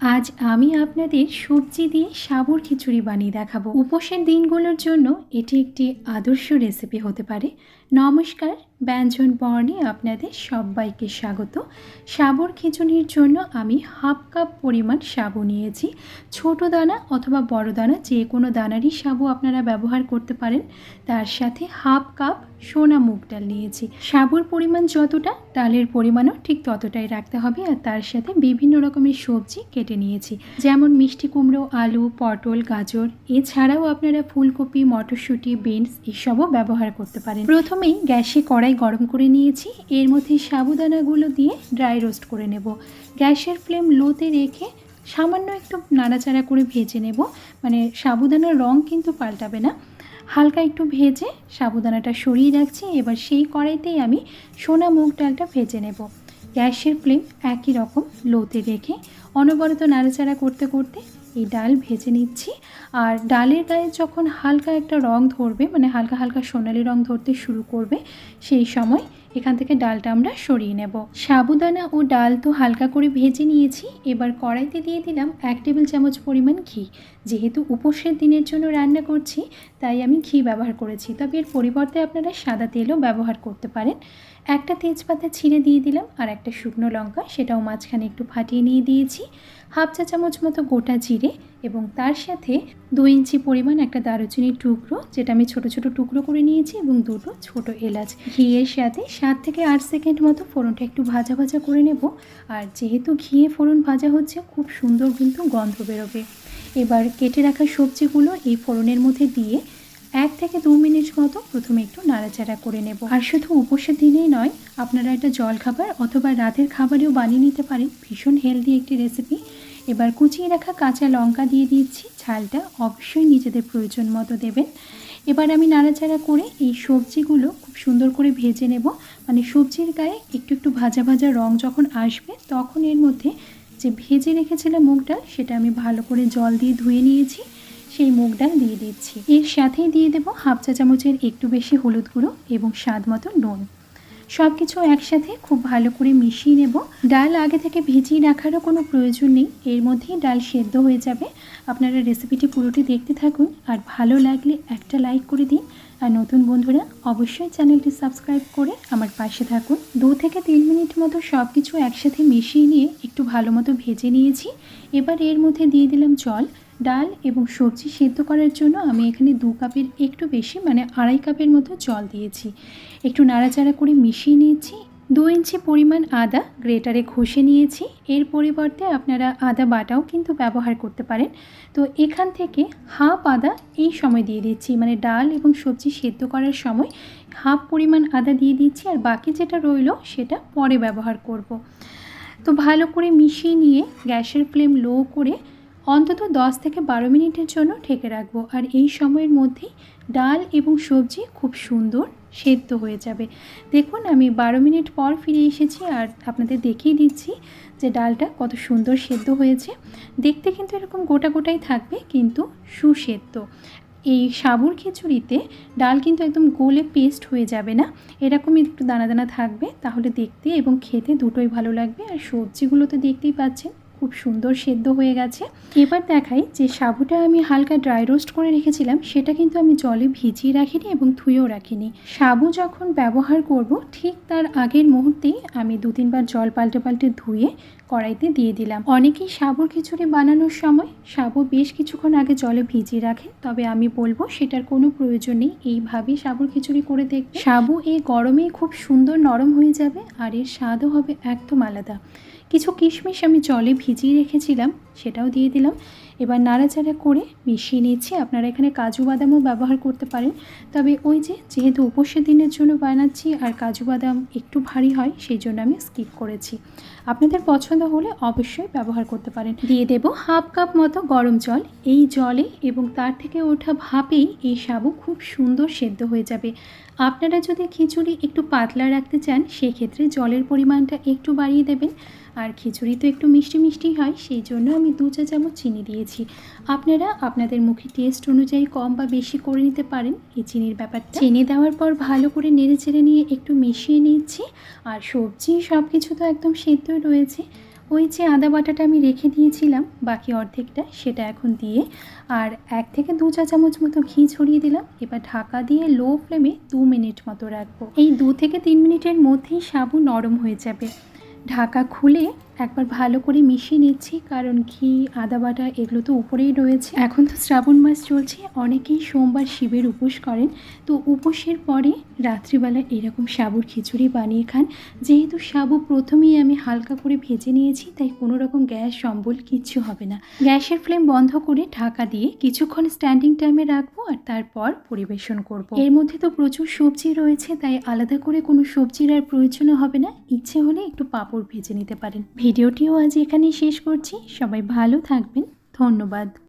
আজ আমি আপনাদের সবজি দিয়ে সাবুর খিচুড়ি বানিয়ে দেখাবো। উপোসের দিনগুলোর জন্য এটি একটি আদর্শ রেসিপি হতে পারে। নমস্কার ব্যঞ্জন বর্ণে আপনাদের সবাইকে স্বাগত। সাবুর খিচুড়ির জন্য আমি হাফ কাপ পরিমাণ সাবু নিয়েছি। ছোট দানা অথবা বড় দানা, যে কোনো দানারই সাবু আপনারা ব্যবহার করতে পারেন। তার সাথে হাফ কাপ সোনা মুগ ডাল নিয়েছি। সাবুর পরিমাণ যতটা, ডালের পরিমাণও ঠিক ততটাই রাখতে হবে। আর তার সাথে বিভিন্ন রকমের সবজি কেটে নিয়েছি। যেমন মিষ্টি কুমড়ো, আলু, পটল, গাজর। এছাড়াও আপনারা ফুলকপি, মটরশুঁটি, বিনস, এসবও ব্যবহার করতে পারেন। প্রথমেই গ্যাসে কড়াই গরম করে নিয়েছি। এর মধ্যে সাবুদানাগুলো দিয়ে ড্রাই রোস্ট করে নেব। গ্যাসের ফ্লেম লোতে রেখে সামান্য একটু নাড়াচাড়া করে ভেজে নেব। মানে সাবুদানার রং কিন্তু পাল্টাবে না। হালকা একটু ভেজে সাবুদানাটা সরিয়ে রাখছি। এবার সেই কড়াইতেই আমি সোনা মুগ ডালটা ভেজে নেব। গ্যাসের ফ্লেম একই রকম লোতে রেখে অনবরত নাড়াচাড়া করতে করতে এই ডাল ভেজে নিচ্ছি। আর ডালের গায়ে যখন হালকা একটা রং ধরবে মানে হালকা হালকা সোনালি রং ধরতে শুরু করবে, সেই সময় এখান থেকে ডালটা আমরা সরিয়ে নেব। সাবুদানা ও ডাল তো হালকা করে ভেজে নিয়েছি। এবার কড়াইতে দিয়ে দিলাম এক টেবিল চামচ পরিমাণ ঘি। যেহেতু উপোসের দিনের জন্য রান্না করছি, তাই আমি ঘি ব্যবহার করেছি। তবে এর পরিবর্তে আপনারা সাদা তেলও ব্যবহার করতে পারেন। একটা তেজপাতা ছিঁড়ে দিয়ে দিলাম আর একটা শুকনো লঙ্কা, সেটাও মাঝখানে একটু ফাটিয়ে নিয়ে দিয়েছি। হাফ চা চামচ মতো গোটা জিরে এবং তার সাথে দু ইঞ্চি পরিমাণ একটা দারুচিনির টুকরো, যেটা আমি ছোট ছোট টুকরো করে নিয়েছি এবং দুটো ছোট এলাচ। ঘিয়ের সাথে সাত থেকে আট সেকেন্ড মতো ফোড়নটা একটু ভাজা ভাজা করে নেব আর যেহেতু ঘিয়ে ফোড়ন ভাজা হচ্ছে, খুব সুন্দর কিন্তু গন্ধ বেরোবে। এবার কেটে রাখা সবজিগুলো এই ফোড়নের মধ্যে দিয়ে এক থেকে দু মিনিট মতো প্রথমে একটু নাড়াচাড়া করে নেব। আর শুধু উপসের দিনেই নয়, আপনারা এটা জল খাবার অথবা রাতের খাবারেও বানিয়ে নিতে পারেন। ভীষণ হেলদি একটি রেসিপি এবার কুচিয়ে রাখা কাঁচা লঙ্কা দিয়ে দিচ্ছি। ঝালটা অবশ্যই নিজেদের প্রয়োজন মতো দেবেন। এবার আমি নাড়াচাড়া করে এই সবজিগুলো খুব সুন্দর করে ভেজে নেব। মানে সবজির গায়ে একটু একটু ভাজা ভাজা রং যখন আসবে, তখন এর মধ্যে যে ভেজে রেখেছিলাম মুগ ডাল সেটা আমি ভালো করে জল দিয়ে ধুয়ে নিয়েছি। সেই মুগ ডাল দিয়ে দিচ্ছি। এর সাথেই দিয়ে দেব হাফ চা চামচের একটু বেশি হলুদ গুঁড়ো এবং স্বাদ মতো নুন। সব কিছু একসাথে খুব ভালো করে মিশিয়ে নেব। ডাল আগে থেকে ভিজিয়ে রাখারও কোনো প্রয়োজন নেই। এর মধ্যেই ডাল সেদ্ধ হয়ে যাবে। আপনারা রেসিপিটি পুরোটি দেখতে থাকুন। আর ভালো লাগলে একটা লাইক করে দিন। আর নতুন বন্ধুরা, অবশ্যই চ্যানেলটি সাবস্ক্রাইব করে আমার পাশে থাকুন। দু থেকে তিন মিনিট মতো সব কিছু একসাথে মিশিয়ে নিয়ে একটু ভালো মতো ভেজে নিয়েছি। এবার এর মধ্যে দিয়ে দিলাম জল, ডাল এবং সবজি সেদ্ধ করার জন্য আমি এখানে দু কাপের একটু বেশি মানে আড়াই কাপের মতো জল দিয়েছি। একটু নাড়াচাড়া করে মিশিয়ে নিয়েছি। দু ইঞ্চি পরিমাণ আদা গ্রেটারে ঘষে নিয়েছি। এর পরিবর্তে আপনারা আদা বাটাও কিন্তু ব্যবহার করতে পারেন। তো এখান থেকে হাফ আদা এই সময় দিয়ে দিচ্ছি। মানে ডাল এবং সবজি সেদ্ধ করার সময় হাফ পরিমাণ আদা দিয়ে দিচ্ছি আর বাকি যেটা রইল সেটা পরে ব্যবহার করব। তো ভালো করে মিশিয়ে নিয়ে গ্যাসের ফ্লেম লো করে অন্তত 10 থেকে বারো মিনিটের জন্য ঢেকে রাখব। আর এই সময়ের মধ্যেই ডাল এবং সবজি খুব সুন্দর সেদ্ধ হয়ে যাবে। দেখুন, আমি বারো মিনিট পর ফিরে এসেছি আর আপনাদের দেখিয়ে দিচ্ছি যে ডালটা কত সুন্দর সেদ্ধ হয়েছে। দেখতে কিন্তু এরকম গোটা গোটাই থাকবে, কিন্তু সুসেদ্ধ। এই সাবুর খিচুড়িতে ডাল কিন্তু একদম গোলে পেস্ট হয়ে যাবে না। এরকমই একটু দানা দানা থাকবে, তাহলে দেখতে এবং খেতে দুটোই ভালো লাগবে। আর সবজিগুলো তো দেখতেই পাচ্ছেন খুব সুন্দর সেদ্ধ হয়ে গেছে। এবার দেখাই যে সাবুটা আমি হালকা ড্রাই রোস্ট করে রেখেছিলাম, সেটা কিন্তু আমি জলে ভিজিয়ে রাখিনি এবং ধুয়েও রাখিনি। সাবু যখন ব্যবহার করব, ঠিক তার আগের মুহূর্তেই আমি দু তিনবার জল পাল্টে পাল্টে ধুয়ে কড়াইতে দিয়ে দিলাম। অনেকেই সাবুর খিচুড়ি বানানোর সময় সাবু বেশ কিছুক্ষণ আগে জলে ভিজিয়ে রাখে, তবে আমি বলব সেটার কোনো প্রয়োজন নেই। এইভাবেই সাবুর খিচুড়ি করে দেখবে। সাবু এই গরমেই খুব সুন্দর নরম হয়ে যাবে আর এর স্বাদও হবে একদম আলাদা। কিছু কিশমিশ আমি জলে ভিজিয়ে রেখেছিলাম, সেটাও দিয়ে দিলাম। এবার নাড়াচাড়া করে মিশিয়ে নিচ্ছি। আপনারা এখানে কাজু বাদামও ব্যবহার করতে পারেন। তবে ওই যে যেহেতু উপসের দিনের জন্য বানাচ্ছি আর কাজু বাদাম একটু ভারী হয়, সেই জন্য আমি স্কিপ করেছি। আপনাদের পছন্দ হলে অবশ্যই ব্যবহার করতে পারেন। দিয়ে দেব হাফ কাপ মতো গরম জল। এই জলে এবং তার থেকে ওঠা ভাপেই এই সাবু খুব সুন্দর সেদ্ধ হয়ে যাবে। আপনারা যদি খিচুড়ি একটু পাতলা রাখতে চান সেক্ষেত্রে জলের পরিমাণটা একটু বাড়িয়ে দেবেন। আর খিচুড়ি তো একটু মিষ্টি মিষ্টি হয় সেই জন্য আমি দু চা চামচ চিনি দিয়েছি। আপনারা আপনাদের মুখে টেস্ট অনুযায়ী কম বা বেশি করে নিতে পারেন। এই চিনির ব্যাপারটা চিনি দেওয়ার পর ভালো করে নেড়ে চেড়ে নিয়ে একটু মিশিয়ে নিচ্ছি। আর সবজি সব কিছু তো একদম সেদ্ধই রয়েছে। ওই যে আদা বাটাটা আমি রেখে দিয়েছিলাম, বাকি অর্ধেকটা সেটা এখন দিয়ে আর এক থেকে দু চা চামচ মতো ঘি ছড়িয়ে দিলাম। এবার ঢাকা দিয়ে লো ফ্লেমে দু মিনিট মতো রাখব। এই দু থেকে তিন মিনিটের মধ্যেই সাবু নরম হয়ে যাবে। ঢাকা খুলে একবার ভালো করে মিশিয়ে নিচ্ছি, কারণ ঘি, আদা বাটা এগুলো তো উপরেই রয়েছে। এখন তো শ্রাবণ মাস চলছে, অনেকেই সোমবার শিবের উপোস করেন। তো উপোসের পরে রাত্রিবেলা এরকম সাবুর খিচুড়ি বানিয়ে খান। যেহেতু সাবু প্রথমেই আমি হালকা করে ভেজে নিয়েছি, তাই কোনো রকম গ্যাস সম্বল কিচ্ছু হবে না। গ্যাসের ফ্লেম বন্ধ করে ঢাকা দিয়ে কিছুক্ষণ স্ট্যান্ডিং টাইমে রাখব আর তারপর পরিবেশন করব। এর মধ্যে তো প্রচুর সবজি রয়েছে, তাই আলাদা করে কোনো সবজির আর প্রয়োজনও হবে না। ইচ্ছে হলে একটু পাঁপড় ভেজে নিতে পারেন। ভিডিওটিও আজ এখানেই শেষ করছি। সবাই ভালো থাকবেন। ধন্যবাদ।